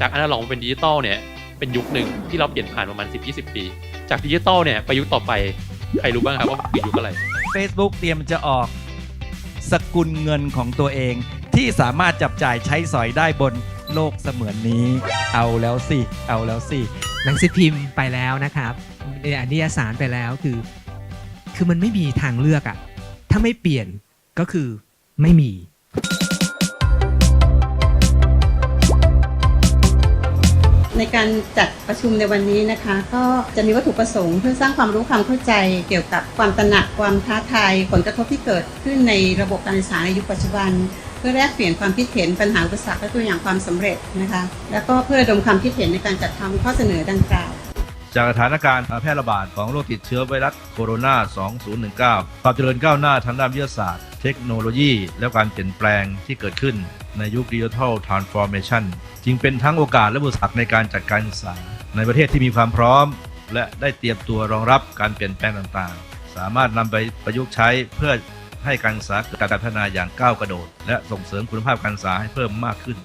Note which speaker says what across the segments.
Speaker 1: จากอนาล็อกมาเป็นดิจิตอลเนี่ยเป็นยุคหนึ่งที่เราเปลี่ยนผ่านประมาณ 10-20 ปี จากดิจิตอลเนี่ยไปยุคต่อไปใครรู้บ้างครับว่าคือยุคอะไร
Speaker 2: Facebook เตรียมจะออกสกุลเงินของตัวเอง ที่สามารถจับจ่ายใช้สอยได้บนโลกเสมือนนี้ เอาแล้วสิ เอาแล้วสิ
Speaker 3: หนังสือพิมพ์ไปแล้วนะครับเอ่อนิยสารไปแล้วคือ คือมันไม่มีทางเลือกอะถ้าไม่เปลี่ยนก็คือไม่มี
Speaker 4: ในการจัดประชุมในวันนี้นะคะ ก็จะมีวัตถุประสงค์เพื่อสร้างความรู้ความเข้าใจ เกี่ยวกับความตระหนักความท้าทายผลกระทบที่เกิดขึ้นในระบบการศึกษาในยุคปัจจุบัน เพื่อแลกเปลี่ยนความคิดเห็นปัญหาอุปสรรคและตัวอย่างความสำเร็จนะคะ แล้วก็เพื่อดมความคิดเห็นในการจัดทำข้อเสนอดังกล่าว
Speaker 5: จากสถานการณ์แพร่ระบาดของโรคติดเชื้อไวรัสโคโรนา 2019 ความเจริญก้าวหน้าทางด้านวิทยาศาสตร์ เทคโนโลยี และการเปลี่ยนแปลงที่เกิดขึ้นในยุคดิจิทัลทรานส์ฟอร์เมชัน จึงเป็นทั้งโอกาสและอุปสรรในการจัดการศึกษา ในประเทศที่มีความพร้อม และได้เตรียมตัวรองรับการเปลี่ยนแปลงต่างๆ สามารถนำไปประยุกต์ใช้เพื่อให้การศึกษาเกิดการพัฒนาอย่างก้าวกระโดด และส่งเสริมคุณภาพการศึกษาให้เพิ่มมากขึ้น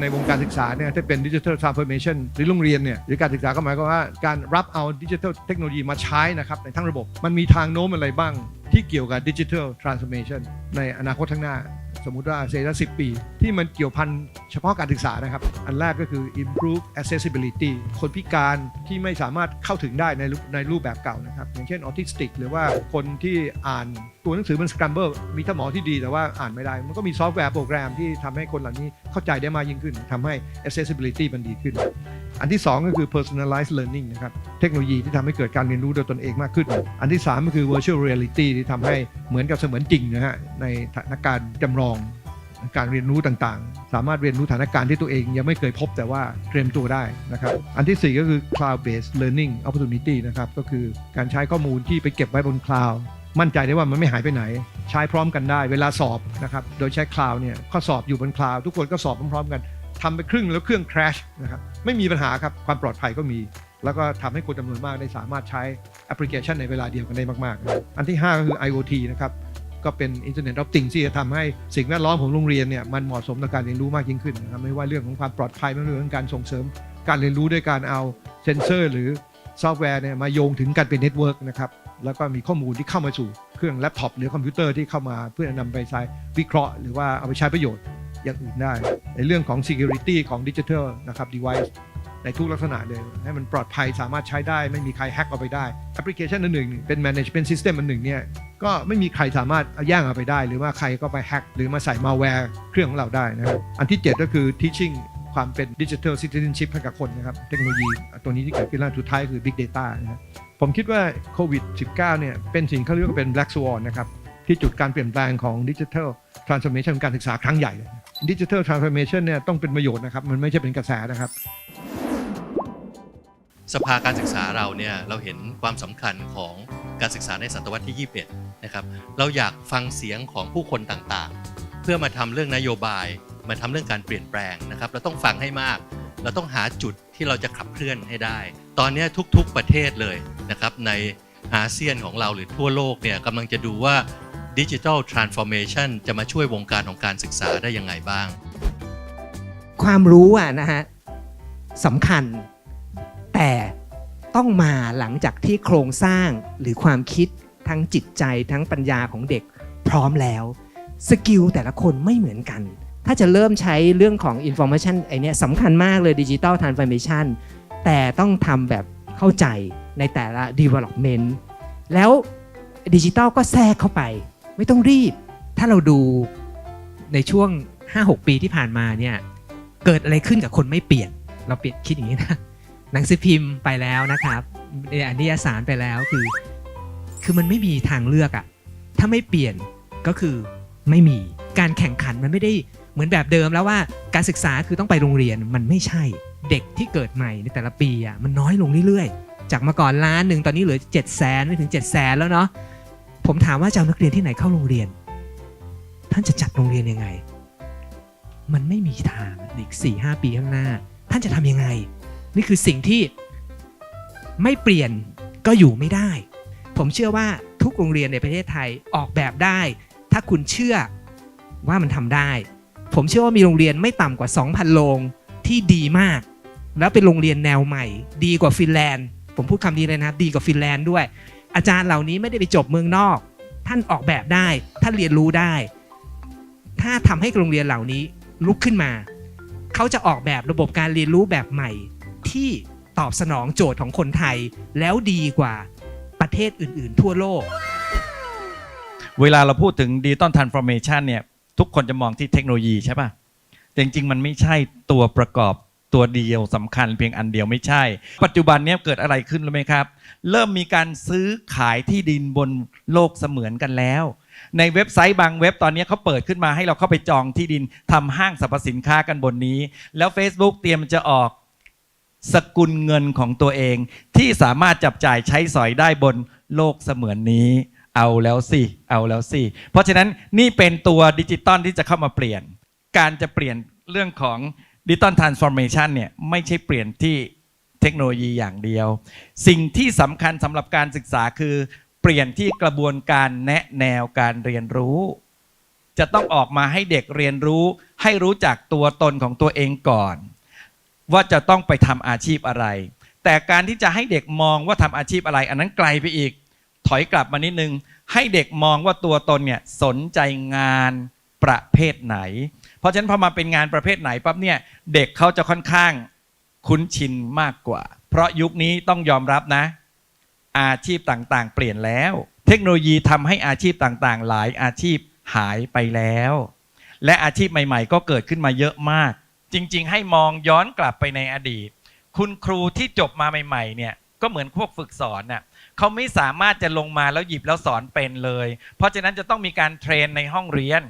Speaker 6: ในวงการศึกษาเนี่ยถ้าเป็นดิจิทัลทรานส์ฟอร์เมชันหรือโรงเรียนเนี่ยหรือการศึกษาก็หมายความว่าการรับเอาดิจิทัลเทคโนโลยีมาใช้นะครับในทั้งระบบมันมีทางโน้มอะไรบ้างที่เกี่ยวกับดิจิทัลทรานส์ฟอร์เมชันในอนาคตข้างหน้า สมมุติว่าเซละสิปี ที่มันเกี่ยวพันเฉพาะการศึกษานะครับ อันแรกก็คือ improve accessibility คนพิการที่ไม่สามารถเข้าถึงได้ในในรูปแบบเก่านะครับ อย่างเช่นออทิสติก หรือว่าคนที่อ่านตัวหนังสือมันสครัมเบิลมีสมอที่ดีแต่ว่าอ่านไม่ได้ มันก็มีซอฟต์แวร์โปรแกรมที่ทำให้คนเหล่านี้เข้าใจได้มากยิ่งขึ้นทำให้ accessibility มันดีขึ้น อันที่ 2 ก็คือ personalized learning นะครับ เทคโนโลยีที่ทำให้เกิดการเรียนรู้โดยตนเองมากขึ้น อันที่ 3 ก็คือ virtual reality ที่ทำให้เหมือนกับเสมือนจริงนะฮะในสถานการณ์จำลองการเรียนรู้ต่างๆ สามารถเรียนรู้สถานการณ์ที่ตัวเองยังไม่เคยพบแต่ว่าเตรียมตัวได้นะครับ อันทีสี่4 ก็คือ cloud based learning opportunity นะครับ ก็คือการใช้ข้อมูลที่ไปเก็บไว้บนคลาวด์ มั่นใจได้ว่ามันไม่หายไปไหน ใช้พร้อมกันได้เวลาสอบนะครับโดยใช้คลาวเนี่ยข้อสอบอยู่บนคลาวทุกคนก็สอบพร้อมๆกันทำไปครึ่งแล้วเครื่อง crash นะครับไม่มีปัญหาครับความปลอดภัยก็มี แล้วก็ทำให้คนจำนวนมากได้สามารถใช้แอปพลิเคชันในเวลาเดียวกันได้มากๆ อันที่ 5 ก็คือ IoT นะครับก็เป็น Internet of Things ที่จะทำให้สิ่งแวดล้อมของโรงเรียนเนี่ยมันเหมาะสมต่อการเรียนรู้มากยิ่งขึ้นนะครับไม่ว่าเรื่องของความปลอดภัยไม่ว่าเรื่องการส่งเสริม การเรียนรู้ด้วยการเอาเซนเซอร์ หรือซอฟต์แวร์เนี่ยมาโยงถึงกันเป็นเน็ตเวิร์กนะครับ แล้วก็มีข้อมูลที่เข้ามาสู่เครื่องแล็ปท็อปหรือคอมพิวเตอร์ที่เข้ามาเพื่อนำไปใช้วิเคราะห์ หรือว่าเอาไปใช้ประโยชน์อย่างอื่นได้ ในเรื่องของ security ของดิจิทัลนะครับ device ในทุกลักษณะเลย ให้มันปลอดภัยสามารถใช้ได้ ไม่มีใครแฮ็กเอาไปได้แอปพลิเคชันอันหนึ่งเป็น management system อันหนึ่งเนี่ยก็ไม่มีใครสามารถเอาแย่งเอาไปได้ หรือว่าใครก็ไปแฮ็กหรือมาใส่ malware เครื่องของเราได้นะครับอันที่ 7 ก็คือ teaching ความเป็น digital citizenship ให้กับคนนะครับ เทคโนโลยีตัวนี้ที่เกิดขึ้นล่าสุดท้ายคือ big data นะครับผมคิดว่าโควิด -19 เนี่ยเป็นสิ่งเขาเรียกว่าเป็น black swan นะครับ ที่จุดการเปลี่ยนแปลงของดิจิทัลทรานส์เมชันการศึกษาครั้งใหญ่เลยดิจิทัลทรานส์เมชันเนี่ยต้องเป็นประโยชน์นะครับ มันไม่ใช่เป็นกระแสนะครับ
Speaker 7: สภาการศึกษาเราเนี่ยเราเห็นความสำคัญของการศึกษาในศตวรรษที่ 21 นะครับ เราอยากฟังเสียงของผู้คนต่างๆ เพื่อมาทำเรื่องนโยบาย มาทำเรื่องการเปลี่ยนแปลงนะครับ เราต้องฟังให้มาก เราต้องหาจุดที่เราจะขับเคลื่อนให้ได้ ตอนนี้ทุกๆประเทศเลยนะครับในอาเซียนของเราหรือทั่วโลกเนี่ยกำลังจะดูว่าดิจิทัลทรานส์ฟอร์เมชันจะมาช่วยวงการของการศึกษาได้ยังไงบ้าง
Speaker 3: ความรู้อะนะฮะสำคัญ แต่ต้องมาหลังจากที่โครงสร้างหรือความคิดทั้งจิตใจทั้งปัญญาของเด็กพร้อมแล้ว สกิลแต่ละคนไม่เหมือนกัน ถ้าจะเริ่มใช้เรื่องของ Information ไอเนี้ยสำคัญมากเลย Digital Transformation แต่ต้องทำแบบเข้าใจในแต่ละ Development แล้วดิจิตอลก็แทรกเข้าไป ไม่ต้องรีบ ถ้าเราดูในช่วง 5-6 ปีที่ผ่านมาเนี่ยเกิดอะไรขึ้นกับคนไม่เปลี่ยน เราเปลี่ยนคิดอย่างนี้นะหนังสือพิมพ์ไปแล้วนะครับอ่อนิยสารไปแล้วคือ คือมันไม่มีทางเลือกอะถ้าไม่เปลี่ยนก็คือไม่มีการแข่งขันมันไม่ได้ เหมือนแบบเดิมแล้วว่าการศึกษาคือต้องไปโรงเรียนมันไม่ใช่เด็กที่เกิดใหม่ในแต่ละปีอะมันน้อยลงเรื่อยๆ จากเมื่อก่อนล้านหนึ่งตอนนี้เหลือ7จ็ดแสนไม่ถึง7จ็ดแสนแล้วเนาะผมถามว่าจะเอานักเรียนที่ไหนเข้าโรงเรียน ท่านจะจัดโรงเรียนยังไง มันไม่มีทางอีก4ี่หปีข้างหน้า ท่านจะทำยังไง นี่คือสิ่งที่ไม่เปลี่ยนก็อยู่ไม่ได้ ผมเชื่อว่าทุกโรงเรียนในประเทศไทยออกแบบได้ ถ้าคุณเชื่อว่ามันทำได้ ผมเชื่อว่ามีโรงเรียนไม่ต่ำกว่า 2,000 โรงที่ดีมาก แล้วเป็นโรงเรียนแนวใหม่ ดีกว่าฟินแลนด์ ผมพูดคำนี้เลยนะดีกว่าฟินแลนด์ด้วย อาจารย์เหล่านี้ไม่ได้ไปจบเมืองนอก ท่านออกแบบได้ ท่านเรียนรู้ได้ ถ้าทำให้โรงเรียนเหล่านี้ลุกขึ้นมา เขาจะออกแบบระบบการเรียนรู้แบบใหม่ ที่ตอบสนองโจทย์ของคนไทย แล้วดีกว่าประเทศอื่น ๆ ทั่วโลก
Speaker 2: เวลาเราพูดถึงดิจิตอลทรานส์ฟอร์เมชันเนี่ย ทุกคนจะมองที่เทคโนโลยีใช่ป่ะแต่จริงๆ มันไม่ใช่ตัวประกอบตัวเดียวสำคัญเพียงอันเดียวไม่ใช่ ปัจจุบันนี้เกิดอะไรขึ้นรู้ไหมครับ เริ่มมีการซื้อขายที่ดินบนโลกเสมือนกันแล้ว ในเว็บไซต์บางเว็บตอนนี้เขาเปิดขึ้นมาให้เราเข้าไปจองที่ดินทำห้างสรรพสินค้ากันบนนี้ แล้ว Facebook เตรียมจะออกสกุลเงินของตัวเอง ที่สามารถจับจ่ายใช้สอยได้บนโลกเสมือนนี้ เอาแล้วสิเอาแล้วสิเพราะฉะนั้นนี่เป็นตัวดิจิตอลที่จะเข้ามาเปลี่ยน การจะเปลี่ยนเรื่องของดิจิตอลทรานส์ฟอร์เมชันเนี่ยไม่ใช่เปลี่ยนที่เทคโนโลยีอย่างเดียว สิ่งที่สำคัญสำหรับการศึกษาคือ เปลี่ยนที่กระบวนการแนะแนวการเรียนรู้ จะต้องออกมาให้เด็กเรียนรู้ ให้รู้จักตัวตนของตัวเองก่อน ว่าจะต้องไปทำอาชีพอะไร แต่การที่จะให้เด็กมองว่าทำอาชีพอะไร อันนั้นไกลไปอีก ถอยกลับมานิดนึง ให้เด็กมองว่าตัวตนเนี่ยสนใจงานประเภทไหน เพราะฉะนั้นพอมาเป็นงานประเภทไหนปั๊บเนี่ยเด็กเขาจะค่อนข้างคุ้นชินมากกว่า เพราะยุคนี้ต้องยอมรับนะ อาชีพต่างๆ เปลี่ยนแล้ว เทคโนโลยีทำให้อาชีพต่างๆ หลายอาชีพหายไปแล้ว และอาชีพใหม่ๆ ก็เกิดขึ้นมาเยอะมาก จริง ๆ ให้มองย้อนกลับไปในอดีต คุณครูที่จบมาใหม่ ๆ เนี่ยก็เหมือนพวกฝึกสอนน่ะ เขาไม่สามารถจะลงมาแล้วหยิบแล้วสอนเป็นเลย เพราะฉะนั้นจะต้องมีการเทรนในห้องเรียน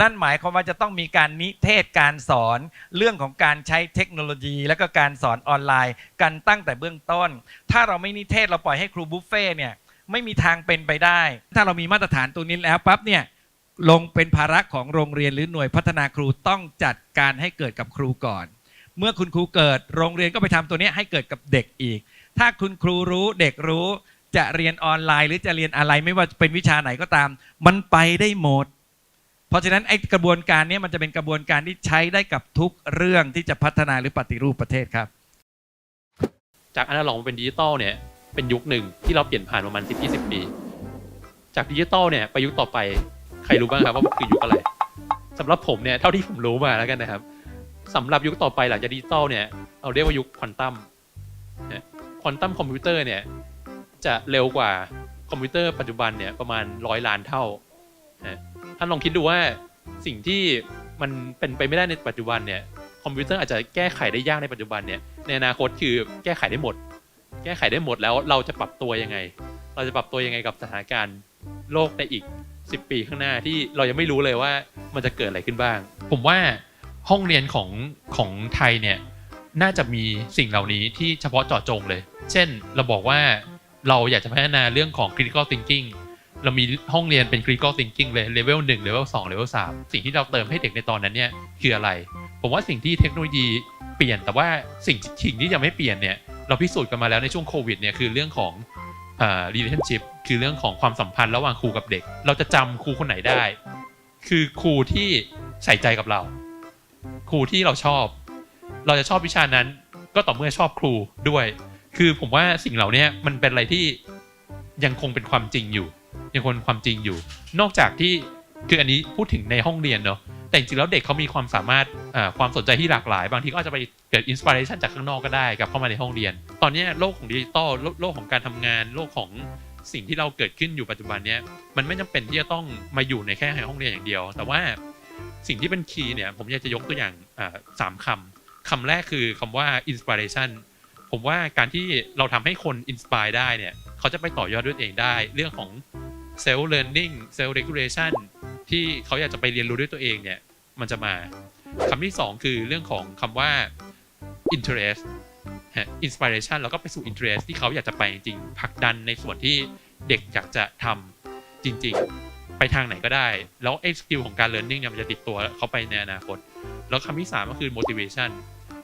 Speaker 2: นั่นหมายความว่าจะต้องมีการนิเทศการสอนเรื่องของการใช้เทคโนโลยี และก็การสอนออนไลน์ กันตั้งแต่เบื้องต้น ถ้าเราไม่นิเทศเราปล่อยให้ครูบุฟเฟ่เนี่ยไม่มีทางเป็นไปได้ ถ้าเรามีมาตรฐานตัวนี้แล้วปั๊บเนี่ยลงเป็นภาระของโรงเรียนหรือหน่วยพัฒนาครูต้องจัดการให้เกิดกับครูก่อน เมื่อคุณครูเกิด โรงเรียนก็ไปทำตัวนี้ให้เกิดกับเด็กอีก ถ้าคุณครูรู้เด็กรู้ จะเรียนออนไลน์หรือจะเรียนอะไรไม่ว่าเป็นวิชาไหนก็ตาม มันไปได้หมด เพราะฉะนั้นไอ้กระบวนการนี้มันจะเป็นกระบวนการที่ใช้ได้กับทุกเรื่องที่จะพัฒนาหรือปฏิรูปประเทศครับ
Speaker 1: จากอนาล็อกมาเป็นดิจิตอลเนี่ยเป็นยุคหนึ่งที่เราเปลี่ยนผ่านประมาณ10-20 ปี จากดิจิตอลเนี่ยไปยุคต่อไปใครรู้บ้างครับว่ามันคือยุคอะไรสำหรับผมเนี่ยเท่าที่ผมรู้มาแล้วกันนะครับสำหรับยุคต่อไปหลังจากดิจิตอลเนี่ยเราเรียกว่ายุคควอนตัมควอนตัมคอมพิวเตอร์เนี่ย จะเร็วกว่าคอมพิวเตอร์ปัจจุบันเนี่ยประมาณร้อยล้านเท่านะท่านลองคิดดูว่าสิ่งที่มันเป็นไปไม่ได้ในปัจจุบันเนี่ยคอมพิวเตอร์อาจจะแก้ไขได้ยากในปัจจุบันเนี่ยในอนาคตคือแก้ไขได้หมด แก้ไขได้หมดแล้วเราจะปรับตัวยังไง เราจะปรับตัวยังไงกับสถานการณ์โลกในอีก 10 ปีข้างหน้าที่เรายังไม่รู้เลยว่ามันจะเกิดอะไรขึ้นบ้าง ผมว่าห้องเรียนของของไทยเนี่ยน่าจะมีสิ่งเหล่านี้ที่เฉพาะเจาะจงเลย เช่นเราบอกว่า เราอยากจะพัฒนาเรื่องของ critical thinking เรามีห้องเรียนเป็น critical thinking เลย level 1 level 2 level 3 สิ่งที่เราเติมให้เด็กในตอนนั้นเนี่ยคืออะไร ผมว่าสิ่งที่เทคโนโลยีเปลี่ยน แต่ว่าสิ่งสิ่งที่ยังไม่เปลี่ยนเนี่ยเราพิสูจน์กันมาแล้วในช่วงโควิดเนี่ยคือเรื่องของอ relationship คือเรื่องของความสัมพันธ์ระหว่างครูกับเด็ก เราจะจำครูคนไหนได้ คือครูที่ใส่ใจกับเรา ครูที่เราชอบ เราจะชอบวิชานั้นก็ต่อเมื่อชอบครูด้วย คือผมว่าสิ่งเหล่านี้มันเป็นอะไรที่ยังคงเป็นความจริงอยู่ ยังคงความจริงอยู่ นอกจากที่คืออันนี้พูดถึงในห้องเรียนเนาะแต่จริงๆแล้วเด็กเขามีความสามารถความสนใจที่หลากหลาย บางทีก็อาจจะไปเกิดอินสปิเรชันจากข้างนอกก็ได้กับเข้ามาในห้องเรียน ตอนนี้โลกของดิจิตอลโลกของการทำงาน โลกของสิ่งที่เราเกิดขึ้นอยู่ปัจจุบันเนี้ยมันไม่จำเป็นที่จะต้องมาอยู่ในแค่ในห้องเรียนอย่างเดียว แต่ว่าสิ่งที่เป็นคีย์เนี่ยผมอยากจะยกตัวอย่างสามคำคำแรกคือคำว่า inspiration ผมว่าการที่เราทำให้คนอินสปายได้เนี่ยเขาจะไปต่อยอดด้วยตัวเองได้ เรื่องของ self learning self regulation ที่เขาอยากจะไปเรียนรู้ด้วยตัวเองเนี่ยมันจะมาคำที่สองคือเรื่องของคำว่า interest ฮะ inspiration แล้วก็ไปสู่ interest ที่เขาอยากจะไปจริงๆผลักดันในส่วนที่เด็กอยากจะทำจริง ๆ ไปทางไหนก็ได้ แล้วไอ้สกิลของการ learning เนี่ยมันจะติดตัวเขาไปในอนาคต แล้วคำที่สามก็คือ motivation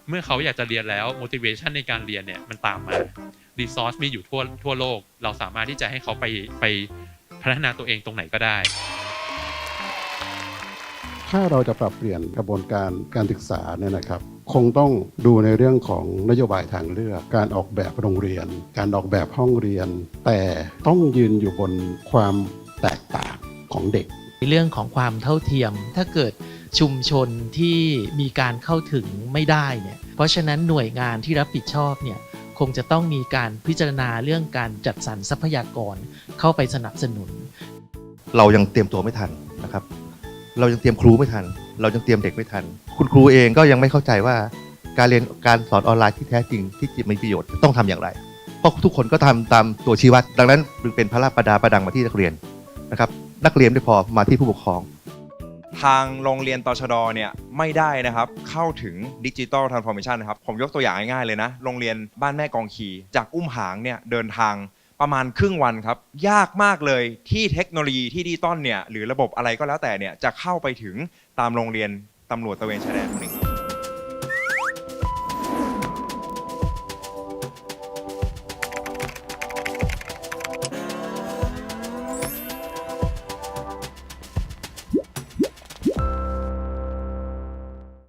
Speaker 1: เมื่อเขาอยากจะเรียนแล้ว motivation ในการเรียนเนี่ยมันตามมา resource มีอยู่ทั่วทั่วโลก เราสามารถที่จะให้เขาไปไปพัฒนาตัวเองตรงไหนก็ได้
Speaker 6: ค
Speaker 8: ถ้าเราจะปรับเปลี่ยนกระบวนการการศึกษาเนี่ยนะครับ คงต้องดูในเรื่องของนโยบายทางเลือก การออกแบบโรงเรียน การออกแบบห้องเรียน แต่ต้องยืนอยู่บนความแตกต่างของเด็ก
Speaker 9: ในเรื่องของความเท่าเทียมถ้าเกิด ชุมชนที่มีการเข้าถึงไม่ได้เนี่ยเพราะฉะนั้นหน่วยงานที่รับผิดชอบเนี่ยคงจะต้องมีการพิจารณาเรื่องการจัดสรรทรัพยากรเข้าไปสนับสนุน
Speaker 10: เรายังเตรียมตัวไม่ทันนะครับ เรายังเตรียมครูไม่ทัน เรายังเตรียมเด็กไม่ทัน คุณครูเองก็ยังไม่เข้าใจว่าการเรียนการสอนออนไลน์ที่แท้จริงที่จะมีประโยชน์ต้องทำอย่างไร เพราะทุกคนก็ทำตามตัวชี้วัด ดังนั้นจึงเป็นพระราชประดาประดังมาที่นักเรียนนะครับ นักเรียนไม่พอมาที่ผู้ปกครอง
Speaker 11: ทางโรงเรียนตชดเนี่ยไม่ได้นะครับเข้าถึงดิจิทัลทรานส์ฟอร์เมชันนะครับผมยกตัวอย่างง่ายๆเลยนะ โรงเรียนบ้านแม่กองขี จากอุ้มหางเนี่ยเดินทางประมาณครึ่งวันครับ ยากมากเลยที่เทคโนโลยีที่ดิจิตอลเนี่ยหรือระบบอะไรก็แล้วแต่เนี่ยจะเข้าไปถึงตามโรงเรียนตำรวจตะเวนชายแดนพวกนี้